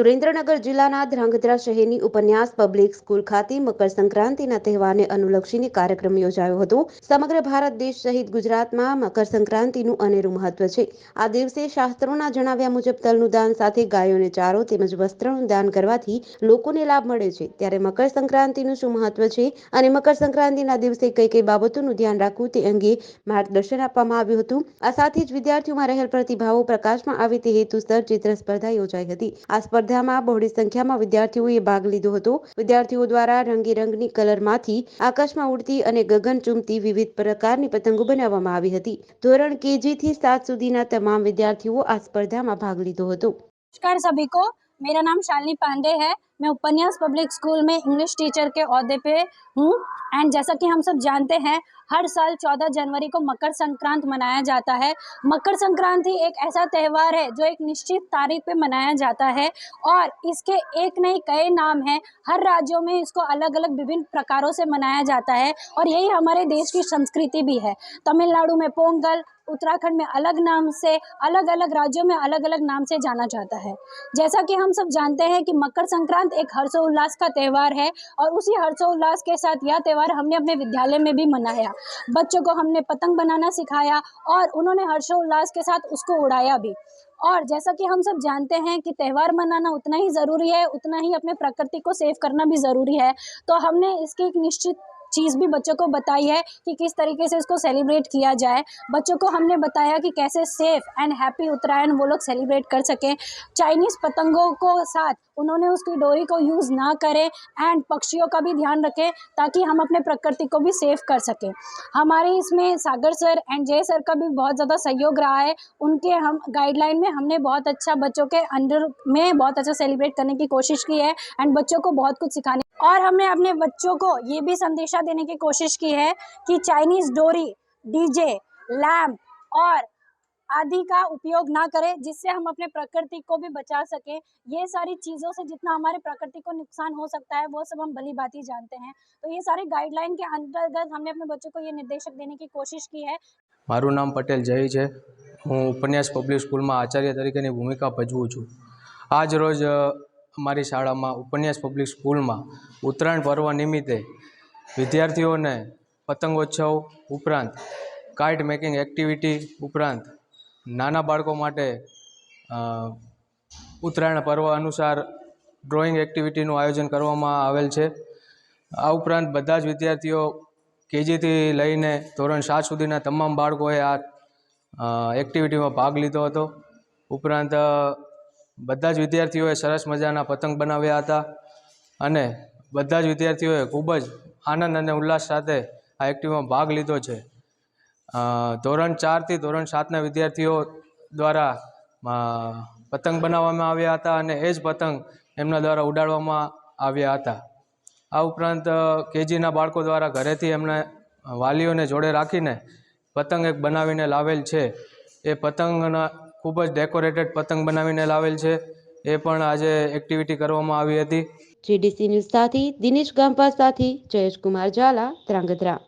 સુરેન્દ્રનગર જિલ્લાના ધ્રાંગધ્રા શહેરની ઉપન્યાસ public school ખાતે મકર સંક્રાંતિના તહેવારને અનુલક્ષીને કાર્યક્રમ યોજાયો હતો. સમગ્ર ભારત દેશ સહિત ગુજરાતમાં મકર સંક્રાંતિનું અનેરું મહત્વ છે. આ દિવસે શાસ્ત્રોના જણાવ્યા મુજબ તલનું દાન સાથે ગાયોને ચારો તેમજ વસ્ત્રનું દાન કરવાથી લોકોને લાભ મળે છે. ત્યારે મકર સંક્રાંતિનું શું મહત્વ છે અને મકર સંક્રાંતિના દિવસે કઈ કઈ બાબતોનું ધ્યાન રાખવું તે અંગે માર્ગદર્શન આપવામાં આવ્યું હતું. આ સાથે જ વિદ્યાર્થીઓમાં રહેલ પ્રતિભાવો પ્રકાશમાં આવે તે હેતુસર ચિત્ર સ્પર્ધા યોજાઈ હતી. આ સ્પર્ધામાં બહોળી સંખ્યામાં વિદ્યાર્થીઓએ ભાગ લીધો હતો. વિદ્યાર્થીઓ દ્વારા રંગીરંગની કલરમાંથી આકાશમાં ઉડતી અને ગગન ચુંબતી વિવિધ પ્રકારની પતંગો બનાવવામાં આવી હતી. ધોરણ કેજી થી સાત સુધીના તમામ વિદ્યાર્થીઓ આ સ્પર્ધામાં ભાગ લીધો હતો. નમસ્કાર સભી કો મેરા નામ શાલિની પાંડે હૈ. मैं उपन्यास पब्लिक स्कूल में इंग्लिश टीचर के अहदे पे हूँ। एंड जैसा कि हम सब जानते हैं, हर साल 14 जनवरी को मकर संक्रांत मनाया जाता है। मकर संक्रांति एक ऐसा त्यौहार है जो एक निश्चित तारीख पे मनाया जाता है और इसके एक नहीं कई नाम हैं। हर राज्यों में इसको अलग अलग विभिन्न प्रकारों से मनाया जाता है और यही हमारे देश की संस्कृति भी है। तमिलनाडु में पोंगल, उत्तराखंड में अलग नाम से अलग अलग राज्यों में अलग अलग नाम से जाना जाता है। जैसा कि हम सब जानते हैं कि मकर संक्रांत एक हर्षोल्लास का त्यौहार है और उसी हर्षोल्लास के साथ यह त्यौहार हमने अपने विद्यालय में भी मनाया। बच्चों को हमने पतंग बनाना सिखाया और उन्होंने हर्षोल्लास के साथ उसको उड़ाया भी। और जैसा कि हम सब जानते हैं कि त्यौहार मनाना उतना ही ज़रूरी है, उतना ही अपने प्रकृति को सेव करना भी ज़रूरी है। तो हमने इसकी एक निश्चित चीज़ भी बच्चों को बताई है कि किस तरीके से इसको सेलिब्रेट किया जाए। बच्चों को हमने बताया कि कैसे सेफ़ एंड हैप्पी उत्तरायण वो लोग सेलिब्रेट कर सकें। चाइनीज़ पतंगों को साथ उन्होंने उसकी डोरी को यूज़ ना करें एंड पक्षियों का भी ध्यान रखें ताकि हम अपने प्रकृति को भी सेफ़ कर सकें। हमारे इसमें Sagar sir and Jay sir का भी बहुत ज़्यादा सहयोग रहा है। उनके हम गाइडलाइन में हमने बहुत अच्छा बच्चों के अंडर में बहुत अच्छा सेलिब्रेट करने की कोशिश की है एंड बच्चों को बहुत कुछ सिखाने और हमने अपने बच्चों को ये भी संदेशा देने की कोशिश की है कि चाइनीज़ डोरी डीजे लैम्प और आदि का उपयोग ना करें जिससे हम अपने प्रकृति को भी बचा सकें ये सारी चीज़ों से जितना हमारे प्रकृति को नुकसान हो सकता है वो सब हम भली भांति जानते हैं तो ये सारी गाइडलाइन के अंतर्गत हमने अपने बच्चों को ये निर्देशक देने की कोशिश की है મારું નામ પટેલ જય છે હું ઉપન્યાસ પબ્લિક સ્કૂલમાં આચાર્ય તરીકેની ભૂમિકા ભજવું છું આજ રોજ અ, અમારી શાળામાં ઉપન્યાસ પબ્લિક સ્કૂલમાં ઉત્તરાયણ પર્વ નિમિત્તે વિદ્યાર્થીઓને પતંગોત્સવ ઉપરાંત કાઇટ મેકિંગ એક્ટિવિટી ઉપરાંત નાના બાળકો માટે ઉત્તરાયણ પર્વ અનુસાર ડ્રોઈંગ એક્ટિવિટીનું આયોજન કરવામાં આવેલ છે. આ ઉપરાંત બધા જ વિદ્યાર્થીઓ કેજીથી લઈને ધોરણ સાત સુધીના તમામ બાળકોએ આ એક્ટિવિટીમાં ભાગ લીધો હતો. ઉપરાંત બધા જ વિદ્યાર્થીઓએ સરસ મજાના પતંગ બનાવ્યા હતા અને બધા જ વિદ્યાર્થીઓએ ખૂબ જ આનંદ અને ઉલ્લાસ સાથે આ એક્ટિવમાં ભાગ લીધો છે. ધોરણ ચારથી ધોરણ સાતના વિદ્યાર્થીઓ દ્વારા પતંગ બનાવવામાં આવ્યા હતા અને એ જ પતંગ એમના દ્વારા ઉડાડવામાં આવ્યા હતા. આ ઉપરાંત કેજીના બાળકો દ્વારા ઘરેથી એમને વાલીઓને જોડે રાખીને પતંગ એક બનાવીને લાવેલ છે. એ પતંગના ખૂબ જ ડેકોરેટેડ પતંગ બનાવીને લાવેલ છે. એ પણ આજે એક્ટિવિટી કરવામાં આવી હતી. જીડીસી ન્યૂઝ સાથે દિનેશ ગામપા સાથે જયેશ કુમાર ઝાલા, ધ્રાંગધ્રા.